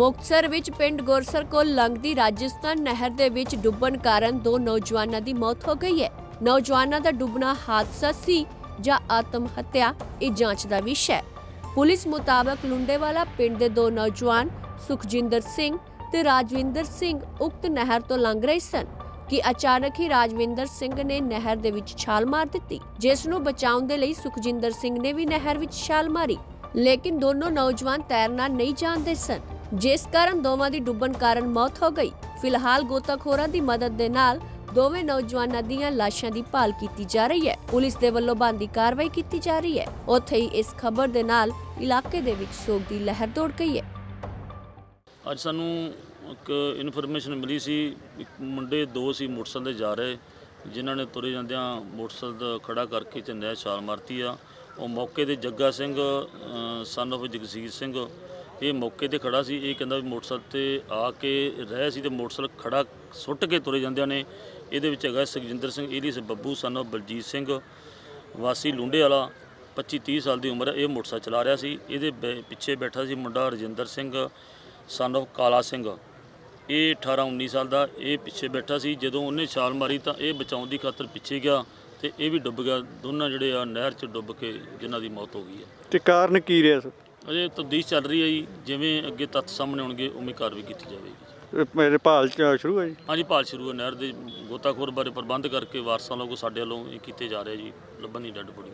ਮੁਕਤਸਰ ਵਿੱਚ ਪਿੰਡ ਗੁਰਸਰ ਕੋਲ ਲੰਘਦੀ ਰਾਜਸਥਾਨ ਨਹਿਰ ਦੇ ਵਿੱਚ ਡੁੱਬਣ ਕਾਰਨ ਦੋ ਨੌਜਵਾਨਾਂ ਦੀ ਮੌਤ ਹੋ ਗਈ ਹੈ। ਨੌਜਵਾਨਾਂ ਦਾ ਡੁੱਬਣਾ ਹਾਦਸਾ ਸੀ ਜਾਂ ਆਤਮ ਹੱਤਿਆ, ਇਹ ਜਾਂਚ ਦਾ ਵਿਸ਼ਾ ਹੈ। ਪੁਲਿਸ ਮੁਤਾਬਕ ਲੁੰਡੇਵਾਲਾ ਪਿੰਡ ਦੇ ਦੋ ਨੌਜਵਾਨ ਸੁਖਜਿੰਦਰ ਸਿੰਘ ਤੇ ਰਾਜਵਿੰਦਰ ਸਿੰਘ ਉਕਤ ਨਹਿਰ ਤੋਂ ਲੰਘ ਰਹੇ ਸਨ ਕਿ ਅਚਾਨਕ ਹੀ ਰਾਜਵਿੰਦਰ ਸਿੰਘ ਨੇ ਨਹਿਰ ਦੇ ਵਿੱਚ ਛਾਲ ਮਾਰ ਦਿੱਤੀ, ਜਿਸ ਨੂੰ ਬਚਾਉਣ ਦੇ ਲਈ ਸੁਖਜਿੰਦਰ ਸਿੰਘ ਨੇ ਵੀ ਨਹਿਰ ਵਿੱਚ ਛਾਲ ਮਾਰੀ। ਲੇਕਿਨ ਦੋਨੋਂ ਨੌਜਵਾਨ ਤੈਰਨਾ ਨਹੀਂ ਜਾਣਦੇ ਸਨ। ਜਿਸ ਕਾਰਨ ਦੋਵਾਂ ਦੀ ਡੁੱਬਣ ਕਾਰਨ ਮੌਤ ਹੋ ਗਈ। ਫਿਲਹਾਲ ਗੋਤਾਖੋਰਾਂ ਦੀ ਮਦਦ ਦੇ ਨਾਲ ਦੋਵੇਂ ਨੌਜਵਾਨਾਂ ਦੀਆਂ ਲਾਸ਼ਾਂ ਦੀ ਭਾਲ ਕੀਤੀ ਜਾ ਰਹੀ ਹੈ। ਪੁਲਿਸ ਦੇ ਵੱਲੋਂ ਬੰਦੀ ਕਾਰਵਾਈ ਕੀਤੀ ਜਾ ਰਹੀ ਹੈ। ਉੱਥੇ ਹੀ ਇਸ ਖਬਰ ਦੇ ਨਾਲ ਇਲਾਕੇ ਦੇ ਵਿੱਚ ਸੋਗ ਦੀ ਲਹਿਰ ਦੌੜ ਗਈ ਹੈ। ਅੱਜ ਸਾਨੂੰ ਇੱਕ ਇਨਫੋਰਮੇਸ਼ਨ ਮਿਲੀ ਸੀ, ਇੱਕ ਮੁੰਡੇ, ਦੋ ਸੀ ਮੋਟਰਸਾਈਕਲ ਤੇ ਜਾ ਰਹੇ, ਜਿਨ੍ਹਾਂ ਨੇ ਤੁਰੇ ਜਾਂਦਿਆਂ ਮੋਟਰਸਾਈਕਲ ਖੜਾ ਕਰਕੇ ਤੇ ਛਾਲ ਮਾਰਤੀ ਆ। ਉਹ ਮੌਕੇ ਤੇ ਜੱਗਾ ਸਿੰਘ ਸਨ of ਜਗਸੀਰ ਸਿੰਘ ਇਹ ਮੌਕੇ ਤੇ ਖੜਾ ਸੀ, ਇਹ ਕਹਿੰਦਾ ਵੀ ਮੋਟਰਸਾਈਕਲ ਤੇ ਆ ਕੇ ਰਹਿ ਸੀ ਤੇ ਮੋਟਰਸਾਈਕਲ ਖੜਾ ਸੁੱਟ ਕੇ ਤੁਰੇ ਜਾਂਦਿਆਂ ਨੇ। ਇਹਦੇ ਵਿੱਚ ਹੈਗਾ ਸੁਖਜਿੰਦਰ ਸਿੰਘ, ਇਹਦੀ ਬੱਬੂ, ਸਨ of ਬਲਜੀਤ ਸਿੰਘ, ਵਾਸੀ ਲੁੰਡੇ ਵਾਲਾ 25 30 ਸਾਲ ਦੀ ਉਮਰ, ਇਹ ਮੋਟਰਸਾਈਕਲ ਚਲਾ ਰਿਹਾ ਸੀ। ਇਹਦੇ ਬੈ- ਪਿੱਛੇ ਬੈਠਾ ਸੀ ਮੁੰਡਾ ਰਜਿੰਦਰ ਸਿੰਘ, ਸਨ of ਕਾਲਾ ਸਿੰਘ। ਇਹ 18 19 ਸਾਲ ਦਾ, ਇਹ ਪਿੱਛੇ ਬੈਠਾ ਸੀ। ਜਦੋਂ ਉਹਨੇ ਛਾਲ ਮਾਰੀ ਤਾਂ ਇਹ ਬਚਾਉਣ ਦੀ ਖਾਤਰ ਪਿੱਛੇ ਗਿਆ ਤੇ ਇਹ ਵੀ ਡੁੱਬ ਗਿਆ। ਦੋਨਾਂ ਜਿਹੜੇ ਆ ਨਹਿਰ 'ਚ ਡੁੱਬ ਕੇ ਜਿਨ੍ਹਾਂ ਦੀ ਮੌਤ ਹੋ ਗਈ ਹੈ। ਤੇ ਕਾਰਨ ਕੀ ਰਿਹਾ, ਸਰ? ਅਜੇ ਤਬਦੀਸ਼ ਚੱਲ ਰਹੀ ਹੈ ਜੀ ਜਿਵੇਂ ਅੱਗੇ ਤੱਥ ਸਾਹਮਣੇ ਆਉਣਗੇ ਉਵੇਂ ਕਾਰਵਾਈ ਕੀਤੀ ਜਾਵੇਗੀ ਮੇਰੇ ਭਾਲ ਚ ਸ਼ੁਰੂ ਹੈ ਜੀ? ਹਾਂਜੀ ਭਾਲ ਸ਼ੁਰੂ ਹੈ ਨਹਿਰ ਦੇ ਗੋਤਾਖੋਰ ਬਾਰੇ ਪ੍ਰਬੰਧ ਕਰਕੇ ਵਾਰਸਾਂ ਲੋਕੋ ਸਾਡੇ ਵੱਲੋਂ ਇਹ ਕੀਤੇ ਜਾ ਰਹੇ ਜੀ ਲੱਭਣ ਦੀ ਡੱਡ ਬੜੀ